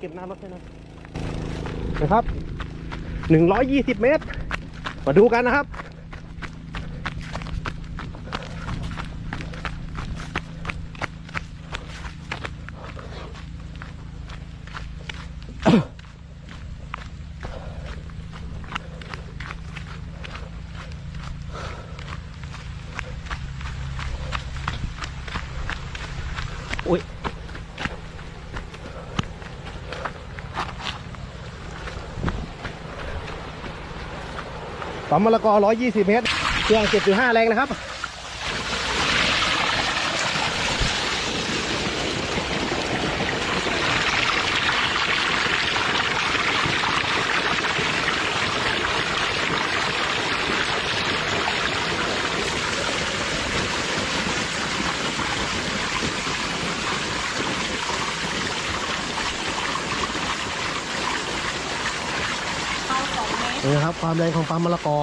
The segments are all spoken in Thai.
าเก็บน้ำรถให้หนะนะครับหนึ่งร้อยยี่สิบเมตร มาดูกันนะครับ อุ้ย ปั๊มมะละกอ120 เมตร เครื่อง 7.5 แรงนะครับ เข้าสองเมตร นี่นะครับความแรงของปั๊มมะละกอ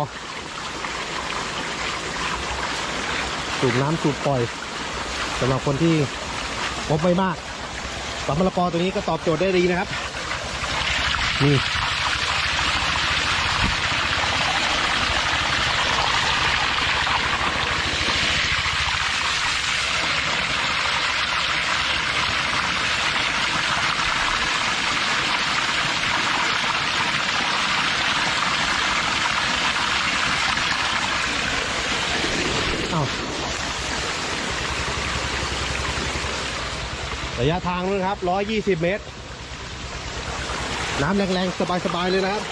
สูบน้ำสูบปล่อยสำหรับคนที่งบไม่มากปั๊มมะละกอตัวนี้ก็ตอบโจทย์ได้ดีนะครับนี่ อ้าวระยะทางนะครับ 120 เมตร น้ำแรงๆ สบาย ๆ เลยนะครับ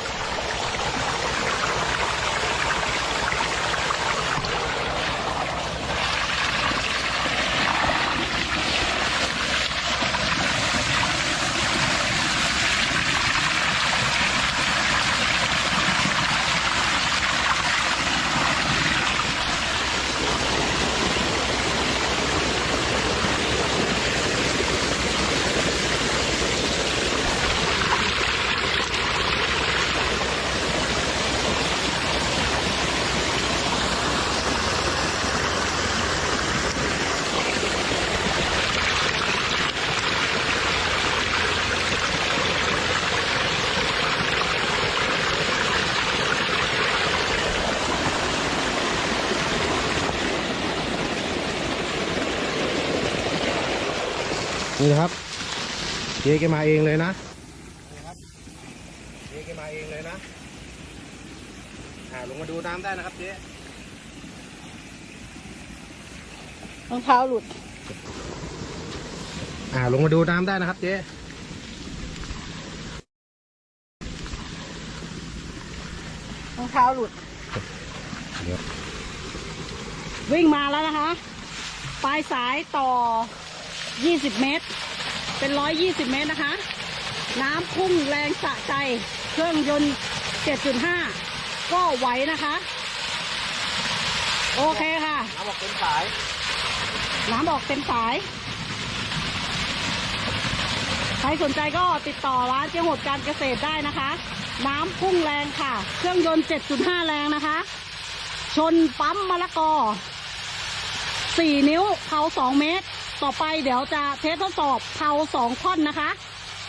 นี่นะครับเจ๊แกมาเองเลยนะนี่ครับเจ๊แกมาเองเลยนะอ่าลงมาดูน้ำได้นะครับเจ๊รองเท้าหลุด อ่าลงมาดูน้ำได้นะครับเจ๊รองเท้าหลุด เดี๋ยว วิ่งมาแล้วนะคะ ปลายสายต่อ 20 เมตร เป็น 120 เมตรนะคะ น้ำพุ่งแรงสะใจ เครื่องยนต์ 7.5 ก็ไหวนะคะ โอเคค่ะ น้ำออกเป็นสาย น้ำออกเต็มสาย ใครสนใจก็ติดต่อร้านเจ๊หดการเกษตรได้นะคะ น้ำพุ่งแรงค่ะ เครื่องยนต์ 7.5 แรงนะคะ ชนปั๊มมะละกอ 4 นิ้วเผา2 เมตร ต่อไปเดี๋ยวจะเทสทดสอบเผา2ท่อนนะคะ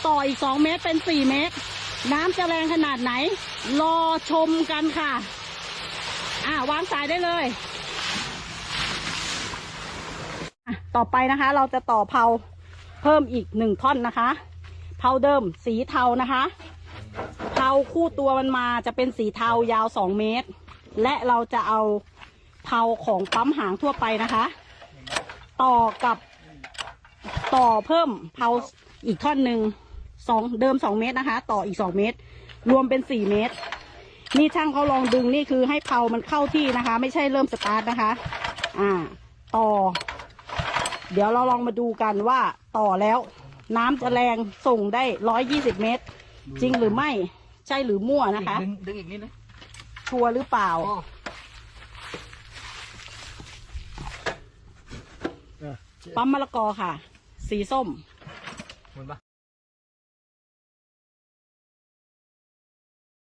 ต่ออีก2เมตรเป็น4เมตร น้ำจะแรงขนาดไหน รอชมกันค่ะ อ่าวางสายได้เลยอะต่อไปนะคะ เราจะต่อเผาเพิ่มอีกหนึ่งท่อนนะคะ เผาเดิมสีเทานะคะเผาคู่ตัวมันมาจะเป็นสีเทายาวสองเมตร และเราจะเอาเผาของปั๊มหางทั่วไปนะคะ ต่อกับ ต่อเพิ่มเผาอีกท่อนหนึ่งสองเดิมสองเมตรนะคะ ต่ออีกสองเมตร รวมเป็นสี่เมตร นี่ช่างเขาลองดึงนี่คือให้เผามันเข้าที่นะคะ ไม่ใช่เริ่มสตาร์ทนะคะ อ่า ต่อ เดี๋ยวเราลองมาดูกันว่าต่อแล้ว น้ำจะแรงส่งได้ร้อยยี่สิบเมตร จริงหรือไม่ใช่หรือมั่วนะคะ ดึงดึงอีกนิดนะชัวร์หรือเปล่าปั๊มมะละกอค่ะ สีส้ม หมุนปะ